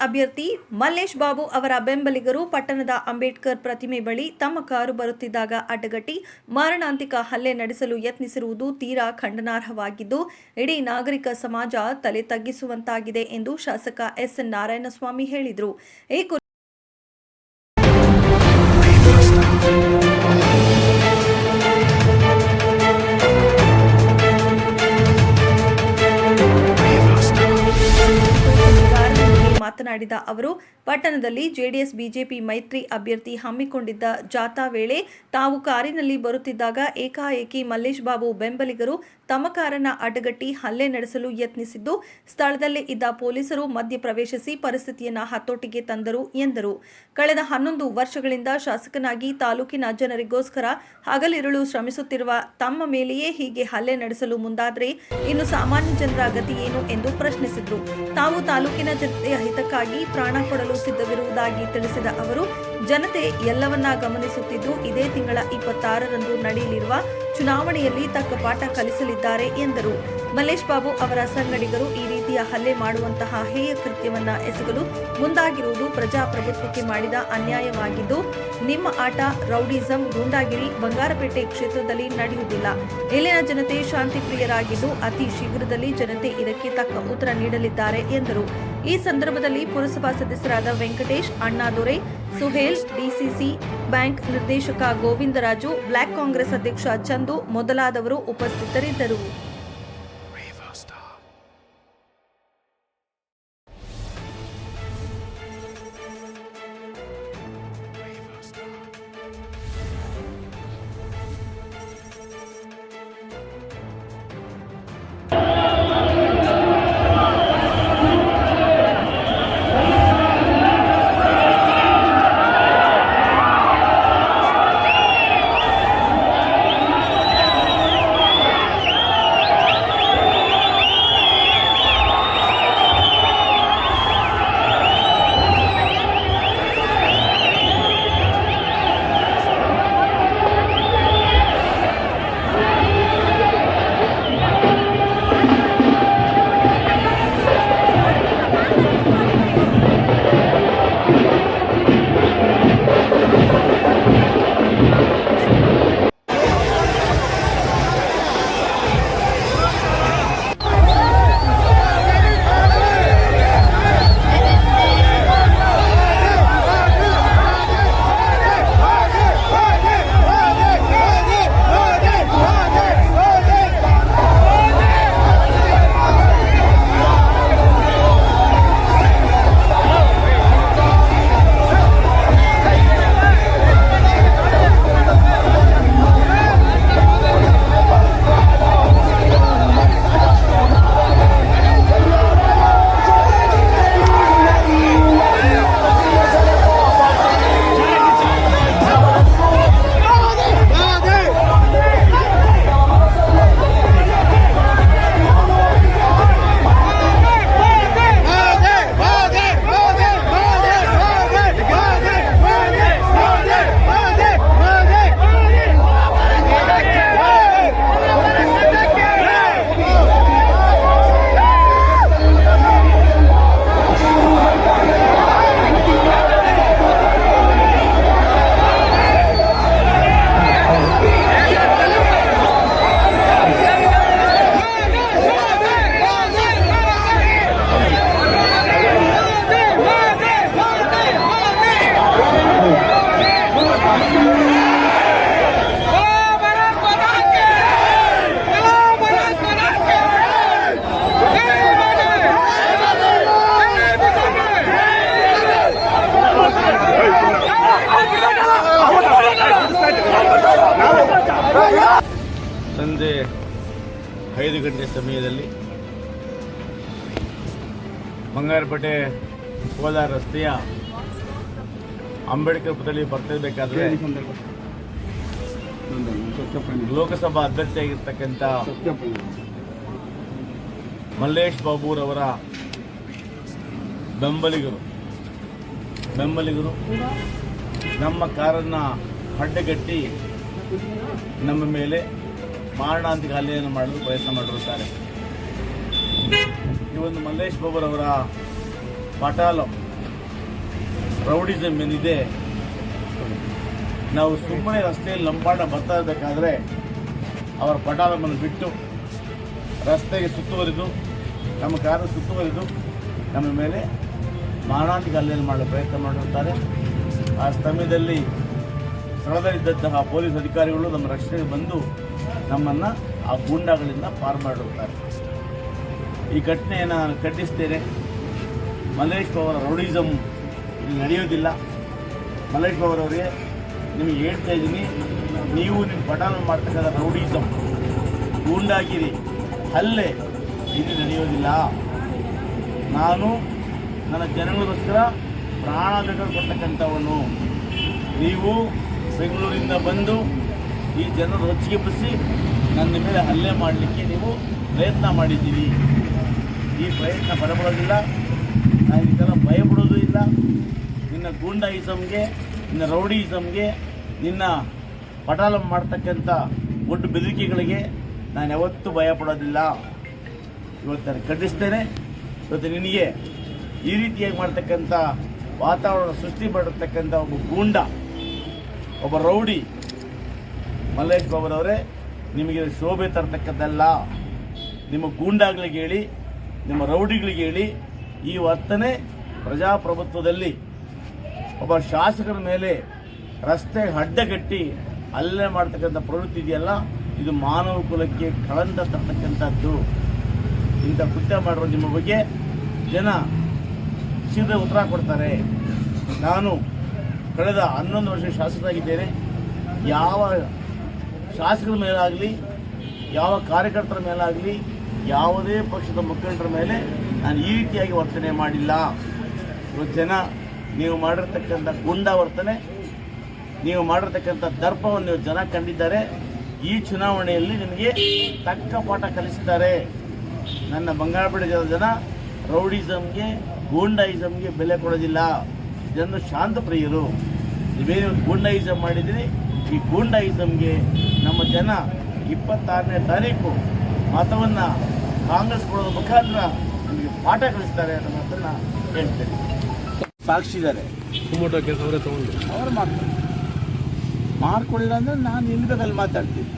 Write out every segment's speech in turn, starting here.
ಅಭ್ಯರ್ಥಿ ಮಲ್ಲೇಶ್ ಬಾಬು ಅವರ ಬೆಂಬಲಿಗರು ಪಟ್ಟಣದ ಅಂಬೇಡ್ಕರ್ ಪ್ರತಿಮೆ ಬಳಿ ತಮ್ಮ ಕಾರು ಬರುತ್ತಿದ್ದಾಗ ಅಡ್ಡಗಟ್ಟಿ ಮಾರಣಾಂತಿಕ ಹಲ್ಲೆ ನಡೆಸಲು ಯತ್ನಿಸಿರುವುದು ತೀರಾ ಖಂಡನಾರ್ಹವಾಗಿದ್ದು, ಇಡೀ ನಾಗರಿಕ ಸಮಾಜ ತಲೆ ತಗ್ಗಿಸುವಂತಾಗಿದೆ ಎಂದು ಶಾಸಕ ಎಸ್ ನಾರಾಯಣಸ್ವಾಮಿ ಹೇಳಿದರು. ಈ ಮಾತನಾಡಿದ ಅವರು, ಪಟ್ಟಣದಲ್ಲಿ ಜೆಡಿಎಸ್, ಬಿಜೆಪಿ ಮೈತ್ರಿ ಅಭ್ಯರ್ಥಿ ಹಮ್ಮಿಕೊಂಡಿದ್ದ ಜಾಥಾ ವೇಳೆ ತಾವು ಕಾರಿನಲ್ಲಿ ಬರುತ್ತಿದ್ದಾಗ ಏಕಾಏಕಿ ಮಲ್ಲೇಶ್ ಬಾಬು ಬೆಂಬಲಿಗರು ತಮ್ಮ ಕಾರನ್ನ ಅಡ್ಡಗಟ್ಟಿ ಹಲ್ಲೆ ನಡೆಸಲು ಯತ್ನಿಸಿದ್ದು, ಸ್ಥಳದಲ್ಲೇ ಇದ್ದ ಪೊಲೀಸರು ಮಧ್ಯ ಪ್ರವೇಶಿಸಿ ಪರಿಸ್ಥಿತಿಯನ್ನ ಹತೋಟಿಗೆ ತಂದರು ಎಂದರು. ಕಳೆದ ಹನ್ನೊಂದು ವರ್ಷಗಳಿಂದ ಶಾಸಕನಾಗಿ ತಾಲೂಕಿನ ಜನರಿಗೋಸ್ಕರ ಹಗಲಿರುಳು ಶ್ರಮಿಸುತ್ತಿರುವ ತಮ್ಮ ಮೇಲೆಯೇ ಹೀಗೆ ಹಲ್ಲೆ ನಡೆಸಲು ಮುಂದಾದರೆ ಇನ್ನು ಸಾಮಾನ್ಯ ಜನರ ಗತಿ ಏನು ಎಂದು ಪ್ರಶ್ನಿಸಿದರು. ತಾವು ತಾಲೂಕಿನ ಜನತೆಯ ಹಿತಕ್ಕಾಗಿ ಪ್ರಾಣ ಕೊಡಲು ಸಿದ್ಧವಿರುವುದಾಗಿ ತಿಳಿಸಿದ ಅವರು, ಜನತೆ ಎಲ್ಲವನ್ನ ಗಮನಿಸುತ್ತಿದ್ದು ಇದೇ ತಿಂಗಳ ಇಪ್ಪತ್ತಾರರಂದು ನಡೆಯಲಿರುವ ಚುನಾವಣೆಯಲ್ಲಿ ತಕ್ಕ ಪಾಠ ಕಲಿಸಲಿದ್ದಾರೆ ಎಂದರು. ಮಲ್ಲೇಶ್ ಬಾಬು ಅವರ ಸಂಗಡಿಗರು ಈ ರೀತಿಯ ಹಲ್ಲೆ ಮಾಡುವಂತಹ ಹೇಯ ಕೃತ್ಯವನ್ನ ಎಸಗಲು ಮುಂದಾಗಿರುವುದು ಪ್ರಜಾಪ್ರಭುತ್ವಕ್ಕೆ ಮಾಡಿದ ಅನ್ಯಾಯವಾಗಿದ್ದು, ನಿಮ್ಮ ಆಟ, ರೌಡಿಸಂ, ಗೂಂಡಾಗಿರಿ, ಬಂಗಾರಪೇಟೆ ಕ್ಷೇತ್ರದಲ್ಲಿ ನಡೆಯುವುದಿಲ್ಲ. ಇಲ್ಲಿನ ಜನತೆ ಶಾಂತಿಪ್ರಿಯರಾಗಿದ್ದು, ಅತಿ ಶೀಘ್ರದಲ್ಲಿ ಜನತೆ ಇದಕ್ಕೆ ತಕ್ಕ ಉತ್ತರ ನೀಡಲಿದ್ದಾರೆ ಎಂದರು. ಈ ಸಂದರ್ಭದಲ್ಲಿ ಪುರಸಭಾ ಸದಸ್ಯರಾದ ವೆಂಕಟೇಶ್ ಅಣ್ಣಾದೊರೆ ಸುಹೇಲ್ ಡಿಸಿಸಿ ಬ್ಯಾಂಕ್ ನಿರ್ದೇಶಕ ಗೋವಿಂದರಾಜು ಬ್ಲಾಕ್ ಕಾಂಗ್ರೆಸ್ ಅಧ್ಯಕ್ಷ ಚಂದು ಮೊದಲಾದವರು ಉಪಸ್ಥಿತರಿದ್ದರು. ಐದು ಗಂಟೆ ಸಮಯದಲ್ಲಿ ಬಂಗಾರಪೇಟೆ ಕೋಲಾರ ರಸ್ತೆಯ ಅಂಬೇಡ್ಕರ್ ಪುತ್ಥಳಿ ಬರ್ತಿರ್ಬೇಕಾದ್ರೆ ಲೋಕಸಭಾ ಅಭ್ಯರ್ಥಿಯಾಗಿರ್ತಕ್ಕಂಥ ಮಲ್ಲೇಶ್ ಬಾಬುರವರ ಬೆಂಬಲಿಗರು. ಬೆಂಬಲಿಗರು. ನಮ್ಮ ಕಾರನ್ನು ಅಡ್ಡಗಟ್ಟಿ ನಮ್ಮ ಮೇಲೆ ಮಾರಣಾಂತಿಕ ಹಲ್ಲೆಯನ್ನು ಮಾಡಲು ಪ್ರಯತ್ನ ಮಾಡಿರುತ್ತಾರೆ. ಈ ಒಂದು ಮಲ್ಲೇಶ್ ಬಾಬುರವರ ಪಟಾಲ ಪ್ರೌಢಿಸಮ್ ಏನಿದೆ, ನಾವು ಸುಮ್ಮನೆ ರಸ್ತೆಯಲ್ಲಿ ಲಂಬಾಟ ಬರ್ತಾ ಇರಬೇಕಾದ್ರೆ ಅವರ ಪಟಾಲವನ್ನು ಬಿಟ್ಟು ರಸ್ತೆಗೆ ಸುತ್ತುವರಿದು, ನಮ್ಮ ಕಾರು ಸುತ್ತುವರಿದು, ನಮ್ಮ ಮೇಲೆ ಮಾರಣಾಂತಿಕ ಹಲ್ಲೆಯನ್ನು ಮಾಡಲು ಪ್ರಯತ್ನ ಮಾಡಿರುತ್ತಾರೆ. ಆ ಸಮಯದಲ್ಲಿ ಸ್ಥಳದಲ್ಲಿದ್ದಂತಹ ಪೊಲೀಸ್ ಅಧಿಕಾರಿಗಳು ನಮ್ಮ ರಕ್ಷಣೆಗೆ ಬಂದು ನಮ್ಮನ್ನು ಆ ಗೂಂಡಾಗಳಿಂದ ಪಾರು ಮಾಡಿರುತ್ತಾರೆ. ಈ ಘಟನೆಯನ್ನು ನಾನು ಖಂಡಿಸ್ತೇನೆ. ಮಲ್ಲೇಶ್ ಅವರ ರೌಡಿಸಮ್ ಇಲ್ಲಿ ನಡೆಯೋದಿಲ್ಲ ಮಲ್ಲೇಶ್ ಅವರಿಗೆ ನಿಮಗೆ ಹೇಳ್ತಾ ಇದ್ದೀನಿ, ನೀವು ನಿಮ್ಮ ಪಠಾಣ ಮಾಡ್ತಕ್ಕಂಥ ರೌಡಿಸಮ್ ಗೂಂಡಾಗಿರಿ. ಹಲ್ಲೆ ಇಲ್ಲಿ ನಡೆಯೋದಿಲ್ಲ ನಾನು ನನ್ನ ಜನಗಳಿಗೋಸ್ಕರ ಪ್ರಾಣ ಬೇಕಾದ್ರೆ ಕೊಡ್ತಕ್ಕಂಥವನು. ನೀವು ಬೆಂಗಳೂರಿಂದ ಬಂದು ಈ ಜನರು ಹೊಚ್ಚಿಗೆ ನನ್ನ ಮೇಲೆ ಹಲ್ಲೆ ಮಾಡಲಿಕ್ಕೆ ನೀವು ಪ್ರಯತ್ನ ಮಾಡಿದ್ದೀರಿ. ಈ ಪ್ರಯತ್ನ ಬರಬಿಡೋದಿಲ್ಲ ನಾನು ಇದೆಲ್ಲ ಭಯಪಡೋದು ಇಲ್ಲ. ನಿನ್ನ ಗೂಂಡಾಯಿಸಮ್ಗೆ ನಿನ್ನ ರೌಡಿಯಿಸಮ್ಗೆ ನಿನ್ನ ಪಟಾಲ ಮಾಡ್ತಕ್ಕಂಥ ಒಟ್ಟು ಬೆದರಿಕೆಗಳಿಗೆ ನಾನು ಯಾವತ್ತೂ ಭಯಪಡೋದಿಲ್ಲ ಇವತ್ತು ನಾನು ಖಂಡಿಸ್ತೇನೆ. ಇವತ್ತು ನಿನಗೆ ಈ ರೀತಿಯಾಗಿ ಮಾಡ್ತಕ್ಕಂಥ ವಾತಾವರಣ ಸೃಷ್ಟಿ ಮಾಡಿರ್ತಕ್ಕಂಥ ಒಬ್ಬ ಗೂಂಡ ಒಬ್ಬ ರೌಡಿ ಮಲ್ಲೇಶ್ ಬಾಬುರವರೇ, ನಿಮಗೆ ಶೋಭೆ ತರತಕ್ಕದ್ದಲ್ಲ. ನಿಮ್ಮ ಗೂಂಡಾಗಳಿಗೆ ಹೇಳಿ, ನಿಮ್ಮ ರೌಡಿಗಳಿಗೆ ಹೇಳಿ, ಈ ವರ್ತನೆ ಪ್ರಜಾಪ್ರಭುತ್ವದಲ್ಲಿ ಒಬ್ಬ ಶಾಸಕರ ಮೇಲೆ ರಸ್ತೆ ಅಡ್ಡಗಟ್ಟಿ ಅಲ್ಲೇ ಮಾಡ್ತಕ್ಕಂಥ ಪ್ರವೃತ್ತಿ ಇದೆಯಲ್ಲ, ಇದು ಮಾನವ ಕುಲಕ್ಕೆ ಕಳಂಕ ತರ್ತಕ್ಕಂಥದ್ದು. ಇಂಥ ಕೃತ್ಯ ಮಾಡಿರೋ ನಿಮ್ಮ ಬಗ್ಗೆ ಜನ ಶೀಘ್ರ ಉತ್ತರ ಕೊಡ್ತಾರೆ. ನಾನು ಕಳೆದ ಹನ್ನೊಂದು ವರ್ಷ ಶಾಸಕರಾಗಿದ್ದೇನೆ. ಯಾವ ಶಾಸಕರ ಮೇಲಾಗಲಿ, ಯಾವ ಕಾರ್ಯಕರ್ತರ ಮೇಲಾಗಲಿ, ಯಾವುದೇ ಪಕ್ಷದ ಮುಖಂಡರ ಮೇಲೆ ನಾನು ಈ ರೀತಿಯಾಗಿ ವರ್ತನೆ ಮಾಡಿಲ್ಲ. ಜನ, ನೀವು ಮಾಡಿರ್ತಕ್ಕಂಥ ಗುಂಡ ವರ್ತನೆ ನೀವು ಮಾಡಿರ್ತಕ್ಕಂಥ ದರ್ಪವನ್ನು ನೀವು ಜನ ಕಂಡಿದ್ದಾರೆ. ಈ ಚುನಾವಣೆಯಲ್ಲಿ ನಿಮಗೆ ತಕ್ಕ ಪಾಠ ಕಲಿಸಿದ್ದಾರೆ. ನನ್ನ ಬಂಗಾಳಪೇಟೆ ಜನ ರೌಡಿಸಮ್ಗೆ ಗೂಂಡಾಯಿಸಮ್ಗೆ ಬೆಲೆ ಕೊಡೋದಿಲ್ಲ. ಜನರು ಶಾಂತ ಪ್ರಿಯರು ನೀವೇನು ಗೂಂಡಾಯಿಸಮ್ ಮಾಡಿದಿರಿ ಈ ಗೂಂಡಾಯಿಸಮ್ಗೆ ನಮ್ಮ ಜನ ಇಪ್ಪತ್ತಾರನೇ ತಾರೀಕು ಮತವನ್ನು ಕಾಂಗ್ರೆಸ್ ಕೊಡೋದ್ರ ಮುಖಾಂತರ ನಿಮಗೆ ಪಾಠ ಕಲಿಸ್ತಾರೆ ಅನ್ನೋ ಮಾತನ್ನು ಹೇಳ್ತೇನೆ. ಸಾಕ್ಷಿದ್ದಾರೆ ಅವರು ಕೆಲಸ ಮಾಡ್ಕೊಳ್ಳಿಲ್ಲ ಅಂದ್ರೆ ನಾನು ಇಲ್ಲದಲ್ಲಿ ಮಾತಾಡ್ತೀನಿ.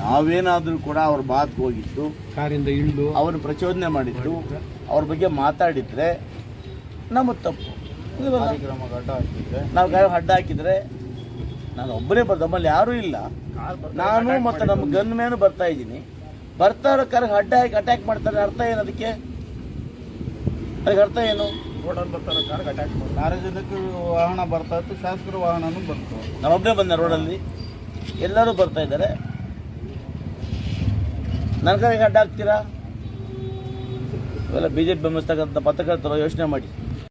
ನಾವೇನಾದರೂ ಕೂಡ ಅವ್ರ ಮಾತು ಹೋಗಿತ್ತು ಕಾರಿಂದ ಇಳಿದು ಅವನು ಪ್ರಚೋದನೆ ಮಾಡಿದ್ದು ಅವ್ರ ಬಗ್ಗೆ ಮಾತಾಡಿದ್ರೆ ನಮ್ಮ ತಪ್ಪು. ಇದು ಕಾರ್ಯಕ್ರಮ ಅಡ್ಡ ಹಾಕಿದ್ರೆ ನಾವು ಗಾಯ ಅಡ್ಡ ಹಾಕಿದ್ರೆ ನಾನು ಒಬ್ಬರೇ ಬರ್ತ ನಮ್ಮಲ್ಲಿ ಯಾರೂ ಇಲ್ಲ. ನಾನು ಮತ್ತು ನಮ್ಮ ಗನ್ ಮೇನು ಬರ್ತಾ ಇದ್ದೀನಿ. ಬರ್ತಾ ಇರೋ ಕರೆಗೆ ಅಡ್ಡ ಹಾಕಿ ಅಟ್ಯಾಕ್ ಮಾಡ್ತಾರೆ ಅರ್ಥ ಏನು ಅದಕ್ಕೆ? ಅದಕ್ಕೆ ಅರ್ಥ ಏನು? ರೋಡಲ್ಲಿ ಬರ್ತಾರೆ ಕಾರ್ಗೆ ಅಟ್ಯಾಕ್ ಮಾಡಿ ಸಾರ್ವಜನಿಕರು ವಾಹನ ಬರ್ತಾ ಇತ್ತು ಶಾಸಕರ ವಾಹನನೂ ಬಂತು ನಾವೊಬ್ಬರೇ ಬಂದೆ ರೋಡಲ್ಲಿ. ಎಲ್ಲರೂ ಬರ್ತಾ ಇದ್ದಾರೆ. ನನ್ನ ಕಡೆಗೆ ಅಡ್ಡ ಹಾಕ್ತೀರಾ? ಇವೆಲ್ಲ ಬಿ ಜೆ ಪಿ ಬೆಂಬಲಿಸ್ತಕ್ಕಂಥ ಪತ್ರಕರ್ತರು ಯೋಚನೆ ಮಾಡಿ.